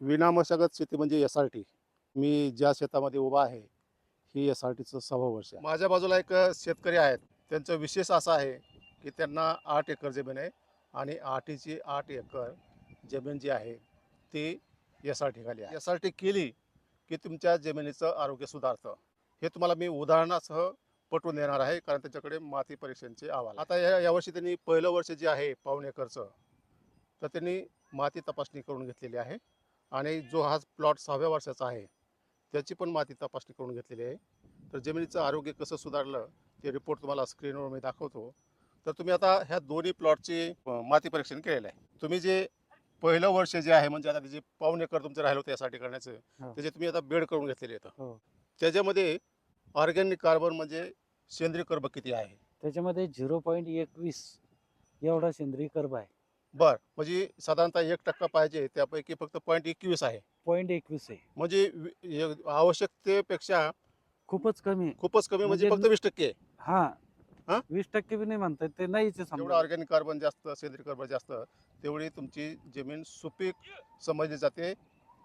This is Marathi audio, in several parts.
विनामशागत शेती म्हणजे एस आर टी मी ज्या शेतामध्ये उभा आहे ही एस आर टीचं सहावं वर्ष आहे. माझ्या बाजूला एक शेतकरी आहेत. त्यांचं विशेष असं आहे की त्यांना आठ एकर जमीन आहे आणि आठीची आठ एकर जमीन जी आहे ती एस आर टी खाली आहे. एस आर टी केली की तुमच्या जमिनीचं आरोग्य सुधारतं. हे तुम्हाला मी उदाहरणासह पटवून देणार आहे कारण त्याच्याकडे माती परीक्षणचे अहवाल आता या यावर्षी त्यांनी पहिलं वर्ष जे आहे पाऊण एकरचं तर त्यांनी माती तपासणी करून घेतलेली आहे. आणि जो हा प्लॉट सहाव्या वर्षाचा आहे त्याची पण माती तपासणी करून घेतलेली आहे. तर जमिनीचं आरोग्य कसं सुधारलं ते रिपोर्ट तुम्हाला स्क्रीनवर मी दाखवतो. तर तुम्ही आता ह्या दोन्ही प्लॉटचे माती परीक्षण केलेलं आहे. तुम्ही जे पहिलं वर्ष जे आहे म्हणजे आता त्याचे पाऊण एकर तुमचं राहिलं होतं यासाठी करण्याचं हो. त्याचे तुम्ही आता बेड करून घेतलेले आहेत. हो. त्याच्यामध्ये ऑर्गॅनिक कार्बन म्हणजे सेंद्रिय कर्ब किती आहे? त्याच्यामध्ये झिरो पॉईंट एकवीस एवढा सेंद्रिय कर्ब आहे. बर. म्हणजे साधारणतः एक टक्का पाहिजे त्यापैकी फक्त पॉईंट एकवीस आहे. पॉईंट एकवीस आहे. म्हणजे वि- आवश्यकतेपेक्षा खूपच कमी. आहे. खूपच कमी म्हणजे म्हणजे फक्त वीस टक्के. आहे. हा. हा? वीस टक्के बी नाही म्हणतात ते नाहीच आहे जेवढं समजा. ऑर्गॅनिक कार्बन जास्त सेंद्रिय कार्बन जास्त तेवढी तुमची जमीन सुपीक समजली जाते.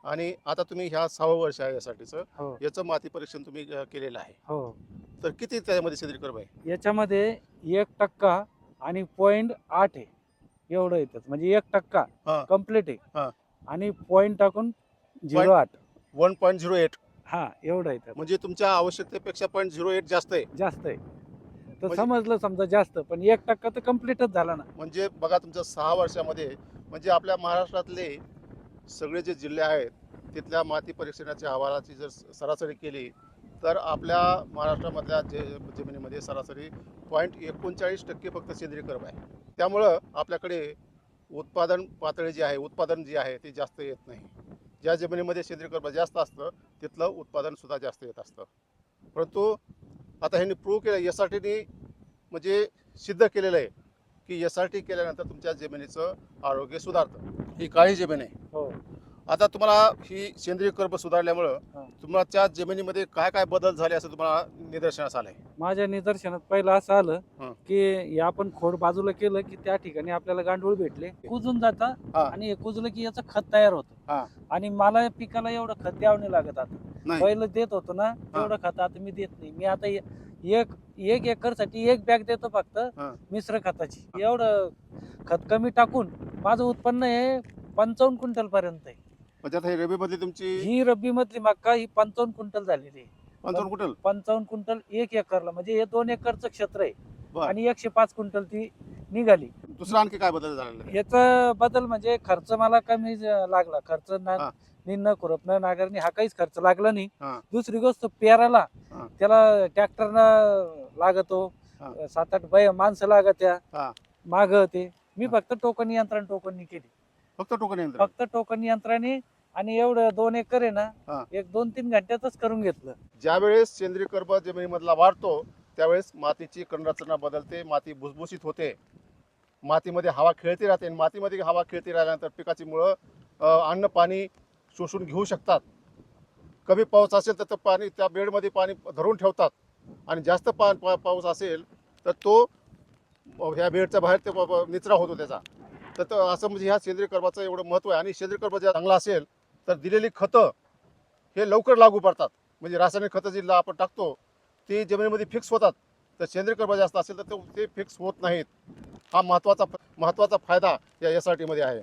आणि आता तुम्ही ह्या सहावं वर्ष आहे यासाठीचं. हो. याचं माती परीक्षण तुम्ही अं, केलेलं आहे. हो. तर किती त्यामध्ये सेंद्रिय कर्ब आहे? याच्यामध्ये एक टक्का आणि पॉईंट आठ आहे. एवढं येतात म्हणजे एक टक्का. कंप्लीट हा. आहे. आणि पॉईंट टाकून झिरो आठ. वन पॉईंट झिरो एट हा एवढं येतात म्हणजे तुमच्या आवश्यकतेपेक्षा पॉईंट झिरो एट जास्त आहे. जास्त आहे. तर म्हणजे- समजलं समजा जास्त पण एक टक्का तर कम्प्लीटच झाला ना. म्हणजे बघा तुमच्या सहा वर्षामध्ये म्हणजे आपल्या महाराष्ट्रातले सगळे जे जिल्हे आहेत तिथल्या माती परीक्षणाच्या अहवालाची जर सरासरी केली तर आपल्या महाराष्ट्रामधल्या जे जमिनीमध्ये सरासरी पॉईंट एकोणचाळीस टक्के फक्त सेंद्रिय कर्ब आहे. त्यामुळं आपल्याकडे उत्पादन पातळी जी आहे उत्पादन जी आहे ते जास्त येत नाही. ज्या जमिनीमध्ये सेंद्रिय कर्ब जास्त असतं तिथलं उत्पादन सुद्धा जास्त येत असतं. परंतु आता ह्यांनी प्रूव्ह केलं एस आर टीने म्हणजे सिद्ध केलेलं आहे की एस आर टी केल्यानंतर तुमच्या जमिनीचं आरोग्य सुधारतं. ही काळी जमीन आहे. हो. आता तुम्हाला ही सेंद्रिय कर्ब सुधारल्यामुळं. तुमच्या जमिनीमध्ये काय काय बदल झाले असं तुम्हाला निदर्शनास आलंय? माझ्या निदर्शनात पहिलं असं आलं हं. की हे आपण खोड बाजूला केलं की त्या ठिकाणी आपल्याला गांडूळ भेटले. कुजून जाता हा. आणि हे कुजलं की याचं खत तयार हा. होतं आणि मला पिकाला एवढं खत द्यावं नाही लागत आता. नाही. पहिलं देत होतो ना तेवढं खत आता मी देत नाही. मी आता ए- एक एक एकरसाठी एक बॅग देतो फक्त हा. मिश्र खताची. एवढं खत कमी टाकून माझं उत्पन्न हे पंचावन्न क्विंटल पर्यंत आहे. हे तुमची ही रब्बी मधली मक्का ही पंचावन्न क्विंटल झालेली आहे पंचावन्न कुठल पंचावन्न क्विंटल एक एकरला म्हणजे हे दोन एकरचं क्षेत्र आहे बर. आणि एकशे पाच क्विंटल ती निघाली दुसरा आणखी काय बदल झालेला आहे? याचा बदल म्हणजे खर्च मला कमी ज- लागला खर्च ना हा. निन्न खुरपणं नागरणी हा काहीच खर्च लागला नाही हा. दुसरी गोष्ट पेराला हा. त्याला ट्रॅक्टरनं लागतो हा. सात आठ बाय माणसं लागत हा. त्या माग ते मी फक्त टोकन यंत्रण टोकनी केली फक्त टोकन यंत्र. फक्त टोकन यंत्राने आणि एवढं दोन एकर आहे हा. ना एक दोन तीन घंट्यातच करून घेतलं. ज्यावेळेस सेंद्रिय कर्ब जमिनीमधला वाढतो त्यावेळेस मातीची कणरचना बदलते माती भुसभुशीत होते. मातीमध्ये हवा खेळती राहते आणि मातीमध्ये हवा खेळती राहिल्यानंतर पिकाची मुळं अ, अन्न पाणी शोषून घेऊ शकतात. कमी पाऊस असेल तर ते पाणी त्या बेडमध्ये पाणी धरून ठेवतात. आणि जास्त पा पा- पाऊस असेल तर तो ह्या बेडच्या बाहेर ते प- प- निचरा होतो त्याचा. तर असं म्हणजे ह्या सेंद्रिय कर्माचं एवढं महत्त्व आहे. आणि सेंद्रिय कर्म जर चांगला असेल तर दिलेली खतं हे लवकर लागू पडतात. म्हणजे रासायनिक खतं जी आपण टाकतो ती जमिनीमध्ये फिक्स होतात. तर सेंद्रिय कर्म जास्त असेल तर ते फिक्स होत नाहीत. हा महत्त्वाचा महत्त्वाचा फायदा या एस आर टीमध्ये आहे.